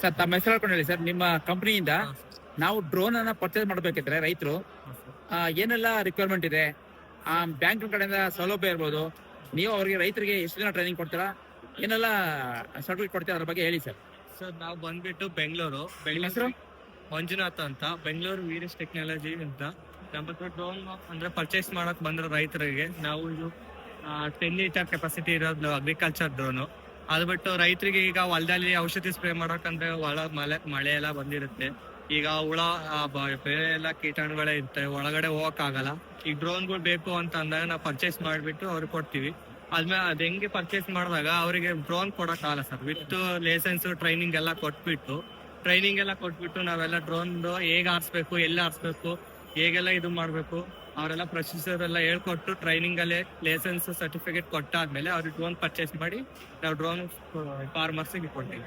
Sir ತಮ್ಮ ಹೆಸರು ಹೇಳ್ಕೊಂಡು ಹೇಳಿ ಸರ್. ನಿಮ್ಮ ಕಂಪನಿಯಿಂದ ನಾವು ಡ್ರೋನ್ ಅನ್ನ ಪರ್ಚೇಸ್ ಮಾಡಬೇಕಿದ್ರೆ ರೈತರು ಏನೆಲ್ಲ ರಿಕ್ವೈರ್ಮೆಂಟ್ ಇದೆ? ಆ ಬ್ಯಾಂಕ್ ಕಡೆಯಿಂದ ಸೌಲಭ್ಯ ಇರ್ಬೋದು. ನೀವು ಅವರಿಗೆ ರೈತರಿಗೆ ಎಷ್ಟು ದಿನ ಟ್ರೈನಿಂಗ್ ಕೊಡ್ತೀರಾ? ಏನೆಲ್ಲ ಸರ್ಟಿಫಿಕೇಟ್ ಕೊಡ್ತೀರಾ ಅದ್ರ ಬಗ್ಗೆ ಹೇಳಿ ಸರ್. ಸರ್ ನಾವು ಬಂದ್ಬಿಟ್ಟು ಬೆಂಗಳೂರು. ಬೆಂಗಳೂರು ಹೆಸರು? ಮಂಜುನಾಥ್ ಅಂತ. ಬೆಂಗಳೂರು ವೀರಸ್ ಟೆಕ್ನಾಲಜಿ ಅಂತ. ನಮ್ಮ ಡ್ರೋನ್ ಅಂದ್ರೆ ಪರ್ಚೇಸ್ ಮಾಡಕ್ ಬಂದ್ರ ರೈತರಿಗೆ ನಾವು ಇದು ಟೆನ್ ಲೀಟರ್ ಕೆಪಾಸಿಟಿ ಇರೋದು ಅಗ್ರಿಕಲ್ಚರ್ ಡ್ರೋನು ಅದು ಬಿಟ್ಟು ರೈತರಿಗೆ ಈಗ ಹೊಲದಲ್ಲಿ ಔಷಧಿ ಸ್ಪ್ರೇ ಮಾಡಕಂದ್ರೆ ಒಳ ಮಳೆ ಮಳೆ ಎಲ್ಲ ಬಂದಿರುತ್ತೆ. ಈಗ ಹುಳ ಬೇರೆ ಎಲ್ಲ ಕೀಟಾಣುಗಳೇ ಇರುತ್ತೆ. ಒಳಗಡೆ ಹೋಗಕ್ ಆಗಲ್ಲ ಈಗ ಡ್ರೋನ್ಗಳು ಬೇಕು ಅಂತ ಅಂದಾಗ ನಾವು ಪರ್ಚೇಸ್ ಮಾಡಿಬಿಟ್ಟು ಅವ್ರಿಗೆ ಕೊಡ್ತೀವಿ. ಅದ್ಮೇಲೆ ಅದ್ ಹೆಂಗೆ ಪರ್ಚೇಸ್ ಮಾಡಿದಾಗ ಅವರಿಗೆ ಡ್ರೋನ್ ಕೊಡಕ್ ಆಗಲ್ಲ ಸರ್. ವಿತ್ ಲೈಸೆನ್ಸ್ ಟ್ರೈನಿಂಗ್ ಎಲ್ಲ ಕೊಟ್ಬಿಟ್ಟು ಟ್ರೈನಿಂಗ್ ಎಲ್ಲ ಕೊಟ್ಬಿಟ್ಟು ನಾವೆಲ್ಲ ಡ್ರೋನ್ ಹೇಗ್ ಆರಿಸ್ಬೇಕು ಎಲ್ಲಿ ಆರಿಸ್ಬೇಕು ಹೇಗೆಲ್ಲ ಇದು ಮಾಡ್ಬೇಕು, ಅವರೆಲ್ಲ ಪ್ರೊಸೀಜರ್ ಎಲ್ಲ ಹೇಳ್ಕೊಟ್ಟು ಟ್ರೈನಿಂಗ್ ಅಲ್ಲೇ ಲೈಸೆನ್ಸ್ ಸರ್ಟಿಫಿಕೇಟ್ ಕೊಟ್ಟಾದ್ಮೇಲೆ ಅವ್ರಿಗೆ ಡ್ರೋನ್ ಪರ್ಚೇಸ್ ಮಾಡಿ ನಾವು ಡ್ರೋನ್ ಫಾರ್ಮರ್ಸ್ ಕೊಡ್ತೀವಿ.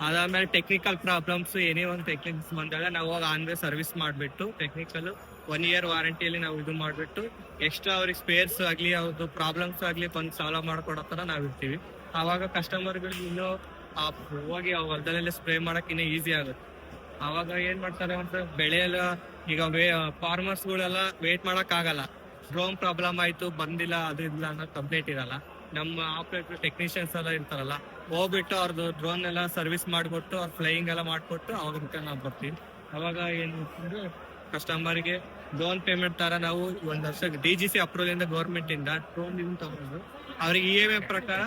ಅದಾದ್ಮೇಲೆ ಟೆಕ್ನಿಕಲ್ ಪ್ರಾಬ್ಲಮ್ಸ್ ಏನೇ ಒಂದು ಟೆಕ್ನಿಕ್ಸ್ ಬಂದಾಗ ನಾವು ಆನ್ ವೇ ಸರ್ವಿಸ್ ಮಾಡಿಬಿಟ್ಟು ಟೆಕ್ನಿಕಲ್ ಒನ್ ಇಯರ್ ವಾರಂಟಿಯಲ್ಲಿ ನಾವು ಇದು ಮಾಡಿಬಿಟ್ಟು ಎಕ್ಸ್ಟ್ರಾ ಅವ್ರಿಗೆ ಸ್ಪೇರ್ಸ್ ಆಗಲಿ ಅವ್ರದ್ದು ಪ್ರಾಬ್ಲಮ್ಸ್ ಆಗಲಿ ಬಂದು ಸಾಲ್ವ್ ಮಾಡ್ಕೊಡೋ ಥರ ನಾವು ಇರ್ತೀವಿ. ಆವಾಗ ಕಸ್ಟಮರ್ಗಳು ಇನ್ನೂ, ಆ, ಹೋಗಿ ಹೊಲದಲ್ಲೆಲ್ಲ ಸ್ಪ್ರೇ ಮಾಡೋಕೆ ಇನ್ನೂ ಈಸಿ ಆಗುತ್ತೆ. ಆವಾಗ ಏನು ಮಾಡ್ತಾರೆ ಅಂದರೆ ಬೆಳೆ ಎಲ್ಲ ಈಗ ಫಾರ್ಮರ್ಸ್ ಗಳೆಲ್ಲ ವೇಟ್ ಮಾಡಕ್ ಆಗಲ್ಲ ಡ್ರೋನ್ ಪ್ರಾಬ್ಲಮ್ ಆಯ್ತು, ಬಂದಿಲ್ಲ, ಅದು ಇಲ್ಲ ಅನ್ನೋ ಕಂಪ್ಲೇಂಟ್ ಇರಲ್ಲ. ನಮ್ಮ ಆಪರೇಟರ್ ಟೆಕ್ನಿಷಿಯನ್ಸ್ ಎಲ್ಲ ಇರ್ತಾರಲ್ಲ, ಹೋಗ್ಬಿಟ್ಟು ಅವ್ರದ್ದು ಡ್ರೋನ್ ಎಲ್ಲ ಸರ್ವಿಸ್ ಮಾಡಿಕೊಟ್ಟು, ಅವ್ರ ಫ್ಲೈಯಿಂಗ್ ಎಲ್ಲ ಮಾಡಿಕೊಟ್ಟು ರಿಟರ್ನ್ ನಾವು ಬರ್ತೀವಿ. ಅವಾಗ ಏನು ಕಸ್ಟಮರ್ಗೆ ಡ್ರೋನ್ ಪೇಮೆಂಟ್ ತರ ನಾವು ಒಂದ್ ವರ್ಷ ಡಿ ಜಿ ಸಿ ಅಪ್ರೂವಲ್ ಇಂದ ಗೌರ್ಮೆಂಟ್ ಇಂದ ಡ್ರೋನ್ ಇದು ತಗೊಂಡು ಅವ್ರಿಗೆ ಇ ಎಂ ಐ ಪ್ರಕಾರ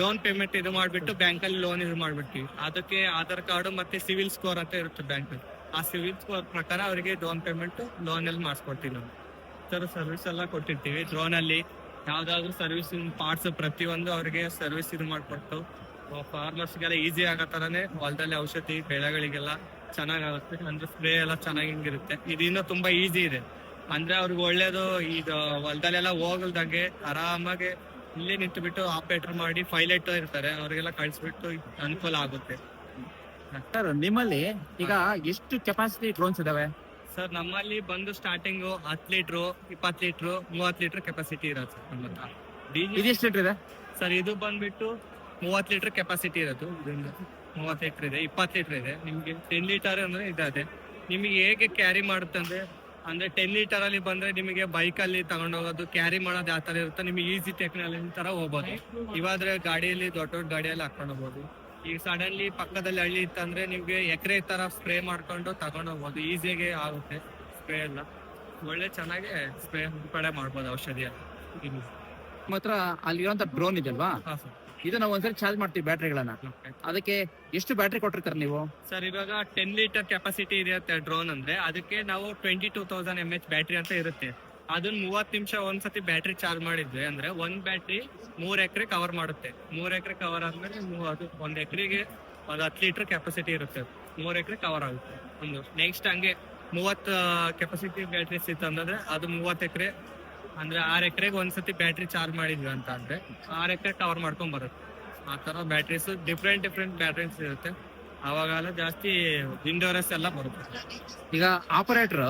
ಡೋನ್ ಪೇಮೆಂಟ್ ಇದು ಮಾಡ್ಬಿಟ್ಟು ಬ್ಯಾಂಕಲ್ಲಿ ಲೋನ್ ಇದು ಮಾಡ್ಬಿಡ್ತೀವಿ. ಅದಕ್ಕೆ ಆಧಾರ್ ಕಾರ್ಡ್ ಮತ್ತೆ ಸಿವಿಲ್ ಸ್ಕೋರ್ ಅಂತ ಇರುತ್ತೆ ಬ್ಯಾಂಕ್ ಆ ಸಿವಿಲ್ ಸ್ಕೋರ್ ಪ್ರಕಾರ ಅವರಿಗೆ ಡೌನ್ ಪೇಮೆಂಟ್ ಲೋನ್ ಅಲ್ಲಿ ಮಾಡಿಸ್ಕೊಡ್ತೀವಿ ನಾವು. ಸರ್ ಸರ್ವಿಸ್ ಎಲ್ಲ ಕೊಟ್ಟಿರ್ತೀವಿ. ಡ್ರೋನ್ ಅಲ್ಲಿ ಯಾವ್ದಾದ್ರು ಸರ್ವಿಸ್ ಪಾರ್ಟ್ಸ್ ಪ್ರತಿಯೊಂದು ಅವರಿಗೆ ಸರ್ವಿಸ್ ಇದು ಮಾಡಿಕೊಟ್ಟು ಫಾರ್ಮರ್ಸ್ ಗೆಲ್ಲ ಈಸಿ ಆಗೋ ತರನೇ ಹೊಲದಲ್ಲಿ ಔಷಧಿ, ಬೆಳೆಗಳಿಗೆಲ್ಲ ಚೆನ್ನಾಗಾಗುತ್ತೆ. ಅಂದ್ರೆ ಸ್ಪ್ರೇ ಎಲ್ಲ ಚೆನ್ನಾಗಿರುತ್ತೆ ಇದರಿಂದ ತುಂಬಾ ಈಸಿ ಇದೆ. ಅಂದ್ರೆ ಅವ್ರಿಗೆ ಒಳ್ಳೇದು ಇದು ಹೊಲದಲ್ಲೆಲ್ಲ ಹೋಗಲ್ದಂಗೆ ಆರಾಮಾಗಿ ಇಲ್ಲೇ ನಿಂತು ಬಿಟ್ಟು ಆಪರೇಟರ್ ಮಾಡಿ ಪೈಲಟ್ ಇರ್ತಾರೆ. ಅವರಿಗೆಲ್ಲ ಕಳಿಸ್ಬಿಟ್ಟು ಅನುಕೂಲ ಆಗುತ್ತೆ. ಸರ್ ನಿಮ್ಮಲ್ಲಿ ಈಗ ಎಷ್ಟು ಕೆಪಾಸಿಟಿ ಡ್ರೋನ್ಸ್ ಇದಾವೆ? ಸರ್ ನಮ್ಮಲ್ಲಿ ಬಂದು ಸ್ಟಾರ್ಟಿಂಗ್ ಹತ್ತು ಲೀಟ್ರು ಇಪ್ಪತ್ತು ಲೀಟ್ರು ಮೂವತ್ತು ಲೀಟರ್ ಕೆಪಾಸಿಟಿ ಇರೋದು ಸರ್ ನಮ್ಮ ಹತ್ರ. ಇದು ಎಷ್ಟು ಲೀಟರ್ ಇದೆ? ಸರ್ ಇದು ಬಂದ್ಬಿಟ್ಟು ಮೂವತ್ತು ಲೀಟರ್ ಕೆಪಾಸಿಟಿ ಇರೋದು. ಮೂವತ್ತು ಲೀಟರ್ ಇದೆ ಇಪ್ಪತ್ತು ಲೀಟರ್ ಇದೆ. ನಿಮಗೆ ಟೆನ್ ಲೀಟರ್ ಅಂದ್ರೆ ಇದೆ ನಿಮಗೆ ಹೇಗೆ ಕ್ಯಾರಿ ಮಾಡುತ್ತೆ ಅಂದ್ರೆ ಅಂದ್ರೆ ಟೆನ್ ಲೀಟರ್ ಅಲ್ಲಿ ಬಂದ್ರೆ ನಿಮಗೆ ಬೈಕಲ್ಲಿ ಅಲ್ಲಿ ತಗೊಂಡೋಗೋದು ಕ್ಯಾರಿ ಮಾಡೋದು ಯಾವ ಥರ ಇರುತ್ತೆ ನಿಮಗೆ ಈಸಿ ಟೆಕ್ನಾಲಜಿ ತರ ಹೋಗ್ಬೋದು. ಇವಾದ್ರೆ ಗಾಡಿಯಲ್ಲಿ ದೊಡ್ಡ ದೊಡ್ಡ ಗಾಡಿಯಲ್ಲಿ ಹಾಕೊಂಡು ಹೋಗ್ಬೋದು. ಈಗ ಸಡನ್ಲಿ ಪಕ್ಕದಲ್ಲಿ ಹಳ್ಳಿ ಇತ್ತಂದ್ರೆ ನಿಮ್ಗೆ ಎಕರೆ ತರ ಸ್ಪ್ರೇ ಮಾಡ್ಕೊಂಡು ತಗೊಂಡ್ ಹೋಗ್ಬೋದು. ಈಸಿಯಾಗಿ ಆಗುತ್ತೆ ಸ್ಪ್ರೇ ಎಲ್ಲ. ಒಳ್ಳೆ ಚೆನ್ನಾಗಿ ಸ್ಪ್ರೇ ಕಡೆ ಮಾಡ್ಬೋದು ಔಷಧಿಯ. ಮಾತ್ರ ನಿಮ್ಮ ಹತ್ರ ಅಲ್ಲಿರುವಂತ ಡ್ರೋನ್ ಇದೆಯಲ್ವಾ? ಹಾ ಸರ್ ಇದು ನಾವು ಒಂದ್ಸರಿ ಚಾರ್ಜ್ ಮಾಡ್ತೀವಿ ಬ್ಯಾಟ್ರಿಗಳನ್ನ. ಅದಕ್ಕೆ ಎಷ್ಟು ಬ್ಯಾಟ್ರಿ ಕೊಟ್ಟಿರ್ತಾರೆ ನೀವು? ಸರ್ ಇವಾಗ ಟೆನ್ ಲೀಟರ್ ಕೆಪಾಸಿಟಿ ಇರುತ್ತೆ ಡ್ರೋನ್ ಅಂದ್ರೆ ಅದಕ್ಕೆ ನಾವು twenty two thousand M H battery ಅಂತ ಇರುತ್ತೆ. ಅದನ್ನ ಮೂವತ್ತು ನಿಮಿಷ ಒಂದ್ಸತಿ ಬ್ಯಾಟ್ರಿ ಚಾರ್ಜ್ ಮಾಡಿದ್ವಿ ಅಂದ್ರೆ ಒಂದ್ ಬ್ಯಾಟ್ರಿ ಮೂರ್ ಎಕರೆ ಕವರ್ ಮಾಡುತ್ತೆ. ಮೂರ್ ಎಕರೆ ಕವರ್ ಆದ್ಮೇಲೆ ಮೂ- ಅದು ಒಂದ್ ಎಕರೆಗೆ ಒಂದು ಹತ್ತು ಲೀಟರ್ ಕೆಪಾಸಿಟಿ ಇರುತ್ತೆ. ಮೂರ್ ಎಕರೆ ಕವರ್ ಆಗುತ್ತೆ. ಒಂದು ನೆಕ್ಸ್ಟ್ ಹಂಗೆ ಮೂವತ್ ಕೆಪಾಸಿಟಿ ಬ್ಯಾಟ್ರೀಸ್ ಇತ್ತು ಅಂದ್ರೆ ಅದು ಮೂವತ್ ಎಕರೆ, ಅಂದ್ರೆ ಆರ್ ಎಕರೆಗೆ ಒಂದ್ಸತಿ ಬ್ಯಾಟ್ರಿ ಚಾರ್ಜ್ ಮಾಡಿದ್ವಿ ಅಂತ ಅಂದ್ರೆ ಆರ್ ಎಕರೆ ಕವರ್ ಮಾಡ್ಕೊಂಡ್ ಬರುತ್ತೆ. ಆ ತರ ಬ್ಯಾಟ್ರೀಸ್ ಡಿಫ್ರೆಂಟ್ ಡಿಫ್ರೆಂಟ್ ಬ್ಯಾಟ್ರೀಸ್ ಇರುತ್ತೆ. ಅವಾಗೆಲ್ಲ ಜಾಸ್ತಿ ವಿಂಡೋರಸ್ ಎಲ್ಲ ಬರುತ್ತೆ. ಈಗ ಆಪರೇಟರ್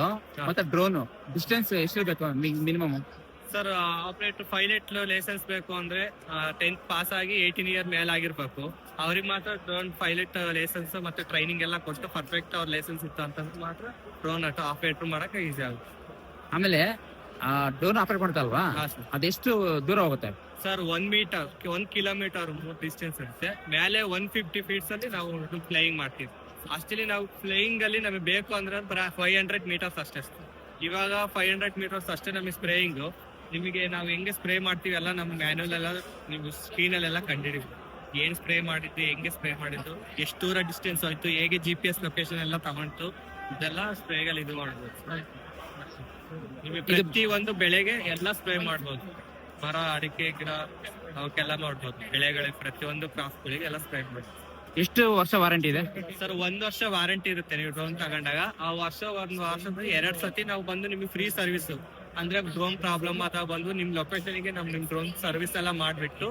ಮತ್ತೆ ಡ್ರೋನ್ ಡಿಸ್ಟೆನ್ಸ್ ಎಷ್ಟು ಬೇಕು minimum sir operator pilot licence ಬೇಕು ಅಂದ್ರೆ ಟೆಂತ್ ಪಾಸ್ ಆಗಿ ಏಯ್ಟೀನ್ ಇಯರ್ ಮೇಲೆ ಆಗಿರ್ಬೇಕು. ಅವ್ರಿಗೆ ಮಾತ್ರ ಡ್ರೋನ್ ಪೈಲಟ್ ಲೈಸೆನ್ಸ್ ಮತ್ತೆ ಟ್ರೈನಿಂಗ್ ಎಲ್ಲ ಕೊಟ್ಟು ಪರ್ಫೆಕ್ಟ್ ಅವ್ರ ಲೈಸೆನ್ಸ್ ಇತ್ತು ಅಂತಂದ್ರೆ ಮಾತ್ರ ಡ್ರೋನ್ ಆಟ ಆಪರೇಟರ್ ಮಾಡಕ್ಕೆ ಈಸಿ ಆಗುತ್ತೆ. ಆಮೇಲೆ ಡ್ರೋನ್ ಆಪರೇಟ್ ಮಾಡ್ತಲ್ವಾ ಹಾ ಅದೆಷ್ಟು ದೂರ ಹೋಗುತ್ತೆ? Sir one metre one kilometre distance ಇರುತ್ತೆ. ಮೇಲೆ ಒನ್ ಫಿಫ್ಟಿ ಫೀಟ್ಸ್ ಅಲ್ಲಿ ನಾವು ಫ್ಲೈಯಿಂಗ್ ಮಾಡ್ತೀವಿ. ಅಷ್ಟಲ್ಲಿ ನಾವು ಫ್ಲೈಯಿಂಗ್ ಅಲ್ಲಿ ನಮಗೆ ಬೇಕು ಅಂದ್ರೆ ಫೈವ್ ಹಂಡ್ರೆಡ್ ಮೀಟರ್ಸ್ ಅಷ್ಟೇ sir. ಇವಾಗ ಫೈವ್ ಹಂಡ್ರೆಡ್ ಮೀಟರ್ಸ್ ಅಷ್ಟೇ ನಮಗೆ ಸ್ಪ್ರೇಯಿಂಗ್ ನಿಮಗೆ ನಾವು ಹೆಂಗೆ ಸ್ಪ್ರೇ ಮಾಡ್ತೀವಿ ಎಲ್ಲ ನಮ್ಮ ಮ್ಯಾನ್ಯಲ್ ಎಲ್ಲ ನೀವು ಸ್ಕ್ರೀನ್ ಅಲ್ಲೆಲ್ಲ ಕಂಡಿಡಿವಿ ಏನ್ ಸ್ಪ್ರೇ ಮಾಡಿದ್ದು ಹೆಂಗೆ ಸ್ಪ್ರೇ ಮಾಡಿದ್ದು ಎಷ್ಟು ದೂರ ಡಿಸ್ಟೆನ್ಸ್ ಆಯ್ತು ಹೇಗೆ ಜಿ ಪಿ ಎಸ್ ಲೊಕೇಶನ್ ಎಲ್ಲ ತಗೊಂಡು ಇದೆಲ್ಲ ಸ್ಪ್ರೇಗಳು ಇದು ಮಾಡ್ಬೋದು ನಿಮಗೆ ಪ್ರತಿ ಒಂದು ಬೆಳೆಗೆ ಎಲ್ಲ ಸ್ಪ್ರೇ ಮಾಡ್ಬೋದು. ಮರ ಅಡಿಕೆ ಗಿಡ ಅವಕ್ಕೆಲ್ಲ ಮಾಡ್ಬೋದು. ಬೆಳೆಗಳಿಗೆ ಪ್ರತಿಯೊಂದು ಕ್ರಾಫ್ಟ್ಗಳಿಗೆ ಎಲ್ಲ ಸ್ಪ್ರೇ ಮಾಡ್ಬೋದು. ಎಷ್ಟು ವರ್ಷ ವಾರಂಟಿ ಇದೆ? ಸರ್ ಒಂದ್ ವರ್ಷ ವಾರಂಟಿ ಇರುತ್ತೆ. ನೀವು ಡ್ರೋನ್ ತಗೊಂಡಾಗ ಆ ವರ್ಷ ಒಂದ್ ವರ್ಷದ ಎರಡ್ ಸತಿ ನಾವು ಬಂದು ನಿಮ್ಗೆ ಫ್ರೀ ಸರ್ವಿಸ್ ಅಂದ್ರೆ ಡ್ರೋನ್ ಪ್ರಾಬ್ಲಮ್ ಅಥವಾ ಬಂದು ನಿಮ್ ಲೊಕೇಶನ್ಗೆ ನಮ್ ನಿಮ್ ಡ್ರೋನ್ ಸರ್ವಿಸ್ ಎಲ್ಲ ಮಾಡ್ಬಿಟ್ಟು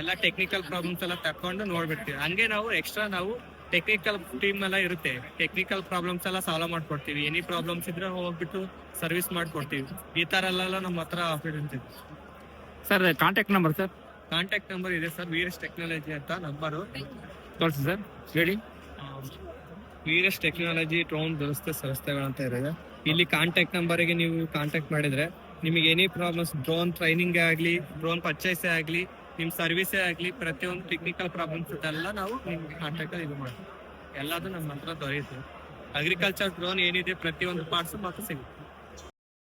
ಎಲ್ಲ ಟೆಕ್ನಿಕಲ್ ಪ್ರಾಬ್ಲಮ್ಸ್ ಎಲ್ಲ ತಕೊಂಡು ನೋಡ್ಬಿಡ್ತೀವಿ. ಹಂಗೆ ನಾವು ಎಕ್ಸ್ಟ್ರಾ ನಾವು ಟೆಕ್ನಿಕಲ್ ಟೀಮ್ ಎಲ್ಲ ಇರುತ್ತೆ. ಟೆಕ್ನಿಕಲ್ ಪ್ರಾಬ್ಲಮ್ಸ್ ಎಲ್ಲ ಸಾಲ್ವ್ ಮಾಡ್ಕೊಡ್ತೀವಿ. ಎನಿ ಪ್ರಾಬ್ಲಮ್ಸ್ ಇದ್ರೆ ಹೋಗ್ಬಿಟ್ಟು ಸರ್ವಿಸ್ ಮಾಡ್ಕೊಡ್ತೀವಿ. ಈ ತರ ಎಲ್ಲ ನಮ್ಮ ಹತ್ರ ಆಫೀಸ್ ಇರ್ತೀವಿ sir contact number sir contact number ಇದೆ ಸರ್ ವೀರಸ್ ಟೆಕ್ನಾಲಜಿ ಅಂತ ನಂಬರು ತೋರಿಸಿ ಸರ್ ಹೇಳಿ. ವೀರಸ್ ಟೆಕ್ನಾಲಜಿ ಡ್ರೋನ್ ದುರಸ್ತಿ ಸಂಸ್ಥೆಗಳಂತ ಇರೋದು ಇಲ್ಲಿ ಕಾಂಟ್ಯಾಕ್ಟ್ ನಂಬರ್ಗೆ ನೀವು ಕಾಂಟ್ಯಾಕ್ಟ್ ಮಾಡಿದ್ರೆ ನಿಮಗೆ ಎನಿ ಪ್ರಾಬ್ಲಮ್ಸ್ ಡ್ರೋನ್ ಟ್ರೈನಿಂಗ್ ಆಗಲಿ ಡ್ರೋನ್ ಪರ್ಚೇಸೇ ಆಗಲಿ ನಿಮ್ಮ ಸರ್ವಿಸೇ ಆಗಲಿ, ಪ್ರತಿಯೊಂದು ಟೆಕ್ನಿಕಲ್ ಪ್ರಾಬ್ಲಮ್ಸ್ ಇದೆಲ್ಲ ನಾವು ನಿಮ್ಗೆ ಕಾಂಟ್ಯಾಕ್ಟ್ ಇದು ಮಾಡ್ತೀವಿ. ಎಲ್ಲದು ನಮ್ಮ ಹತ್ರ ದೊರೆಯುತ್ತೆ. ಅಗ್ರಿಕಲ್ಚರ್ ಡ್ರೋನ್ ಏನಿದೆ, ಪ್ರತಿಯೊಂದು ಪಾರ್ಟ್ಸ್ ಮಾತ್ರ ಸಿಗುತ್ತೆ.